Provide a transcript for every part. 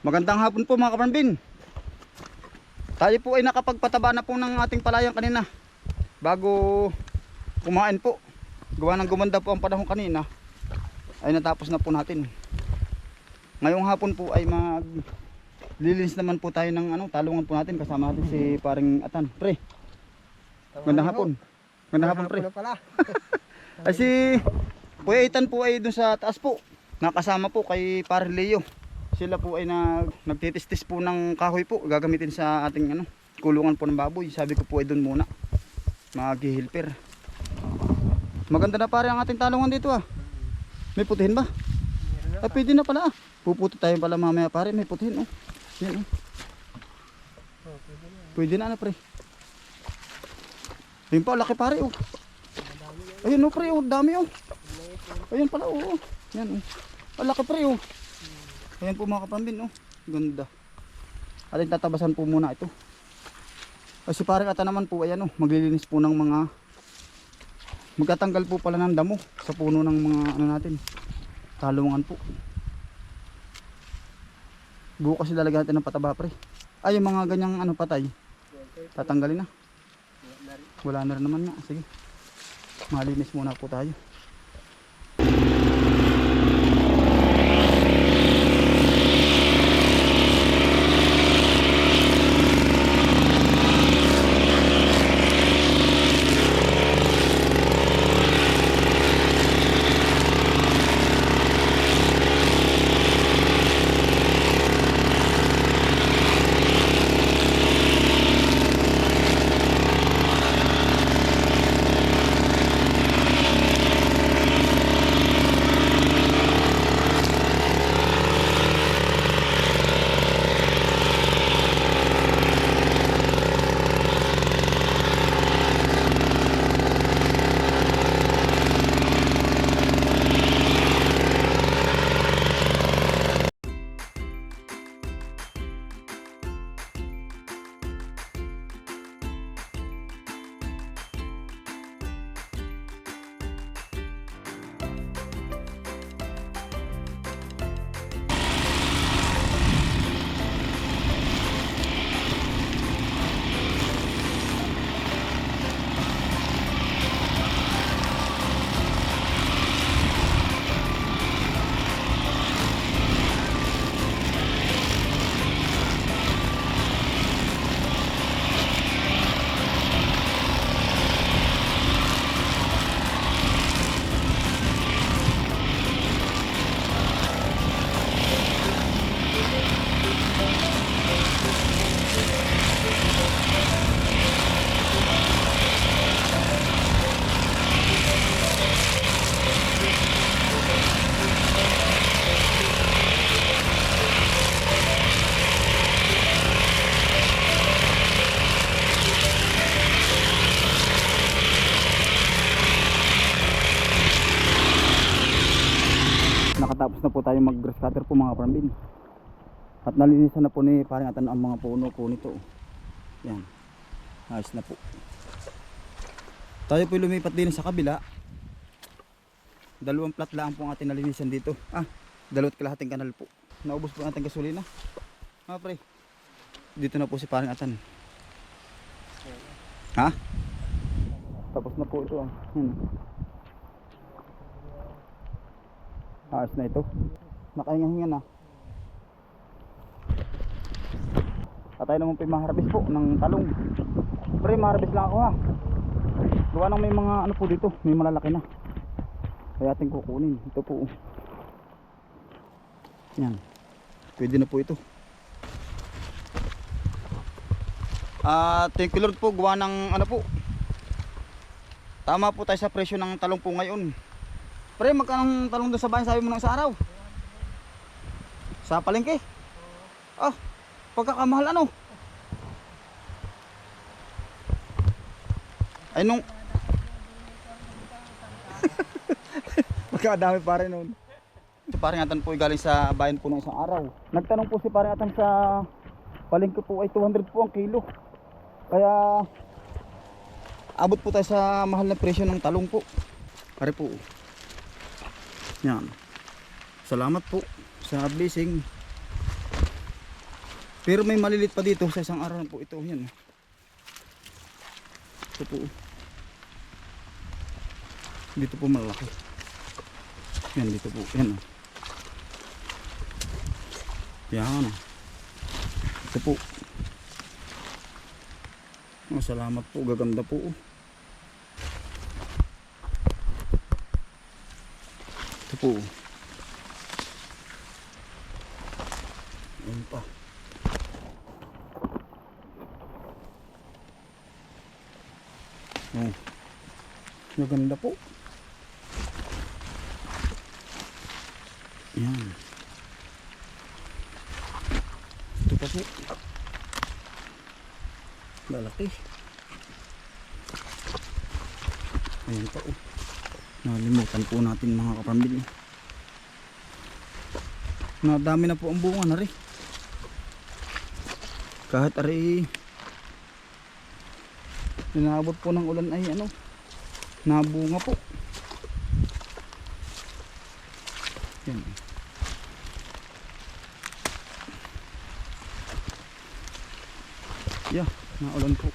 Magandang hapon po mga kaparambin. Tayo po ay nakapagpataba na po ng ating palayan kanina. Bago kumain po. Gawa ng gumanda po ang panahon kanina. Ay natapos na po natin. Ngayong hapon po ay mag lilinis naman po tayo ng ano, talungan po natin kasama natin si paring Atan. Pre, magandang hapon. Magandang hapon pre. Ay si Kuya Itan po ay dun sa taas po. Nakasama po kay Pare Leo. Sila po ay nag, nagtitistis po ng kahoy po. Gagamitin sa ating ano, kulungan po ng baboy. Sabi ko po ay dun muna. Maghihilper. Maganda na pare ang ating talungan dito ah. May putihin ba? Ay pwede na pala ah. Puputo tayo pala mamaya pare. May putihin oh. Yan oh. Pwede na ano pre. Ayun pa, laki pare oh. Ayun oh pre oh, dami oh. Ayun pala oh. Yan oh. Ang laki pre oh. Ayan po mga kapambin oh. Ganda. Atin tatabasan po muna ito. Kasi parang ata naman po ayan oh, maglilinis po ng mga magtatanggal po pala ng damo sa puno ng mga ano natin. Talungan po. Bukas ilalagay natin ng pataba pre. Ay yung mga ganyang ano patay. Tatanggalin na. Wala na rin naman nga. Sige. Malinis muna po tayo. Nakatapos na po tayo mag grass cutter po mga parambin at nalinisan na po ni parang atan ang mga puno po nito. Yan. Ayos na po. Tayo po lumipat din sa kabila. Dalawang plat lang po ang ating nalinisan dito. Ah dalawat kalahating kanal po. Naubos po ang ating gasolina. Mga pre. Dito na po si parang atan. Ha? Tapos na po ito ah. Yan. Ayos na ito. Nakahinga-hinga na. Patay naman po yung po ng talong. Pre, maharabis lang ako ha. Gawa nang may mga ano po dito, may malalaki na. Kaya ating kukunin. Ito po. Yan. Pwede na po ito. Ah, thank you Lord po. Gawa ng ano po. Tama po tayo sa presyo ng talong po ngayon. Pre, magkano talong doon sa bahay sabi mo nang sa araw? Sa palengke? Ah, pagkakamahal ano? Ay nung... Magkadami pa rin nun. Si parang atan po ay galing sa bayan po ng isang araw. Nagtanong po si parang atan sa palengke po ay 200 po ang kilo. Kaya abot po tayo sa mahal na presyo ng talong po. Pare po. Yan. Salamat po sa blessing. Pero may malilit pa dito sa isang araw po ito. Yan. Ito po. Dito po malaki. Yan dito po. Yan. oh. Yan. Ito po. Oh, salamat po. Gaganda po. oh. Ito po. Ayan pa. Oh. Maganda po. Yan. Ito pa po. Lalaki. Ayan pa oh. Nalimutan po natin mga kapambili. Nadami na po ang bunga na rin. Kahit ari Inabot po ng ulan ay ano Nabunga po Yan Yeah, naulan po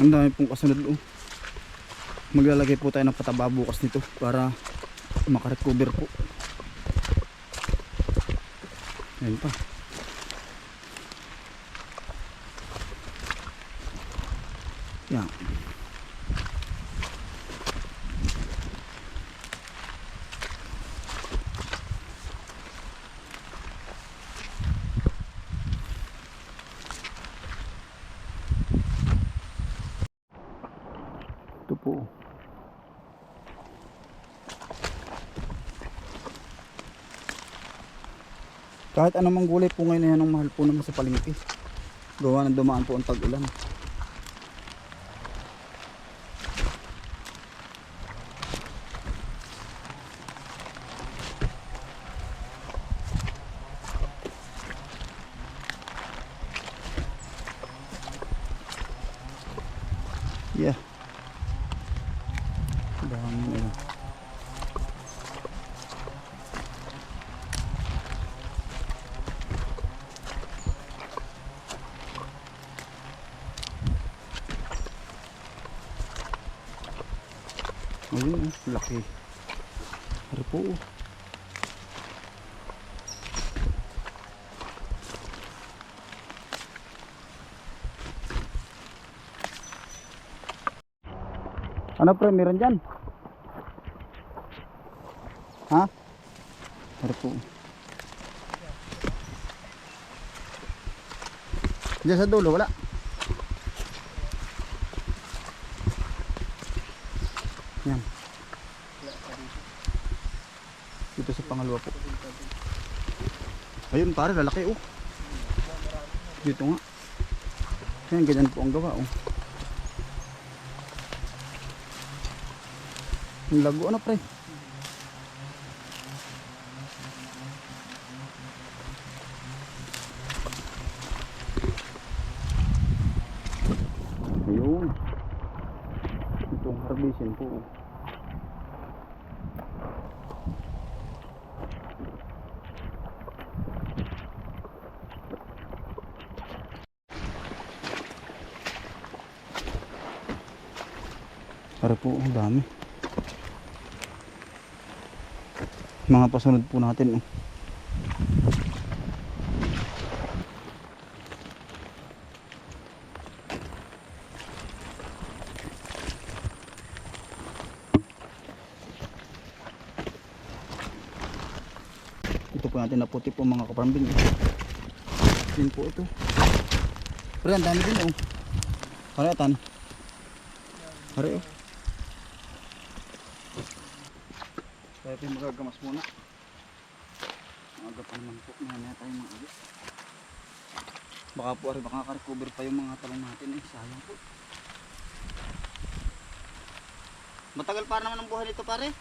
Ang dami pong kasunod oh. Maglalagay po tayo ng pataba bukas nito para makarecover po. Ayan pa. Yan. Ito po. Kahit anumang gulay po ngayon yan ang mahal po naman sa palengke. Gawa ng dumaan po ang tag-ulan. Yeah. Dami na yun. Ayun, oh, laki. Ano po? oh. Ano pre, meron dyan? Ha? Ano po? Diyan sa dulo, wala. Yan. Dito sa pangalawa po. Ayun pare, lalaki oh. Dito nga. Yan, ganyan po ang gawa oh. Ang lago ano pre? Ayun. Itong harbisin po. Para po, ang dami. Mga pasunod po natin. Oh. Ito po natin na puti po mga kaparambing. Yan po ito. Pero ang dami din oh. Paratan. Pare oh. Tayo yung magagamas muna. Maaga pa naman po. Mamaya tayo mga agit. Baka po ari makaka-recover pa yung mga talong natin eh. Sayang po. Matagal pa naman ang buhay nito pare.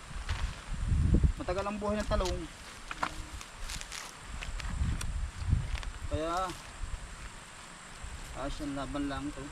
Matagal ang buhay ng talong. Kaya, siyang laban lang to.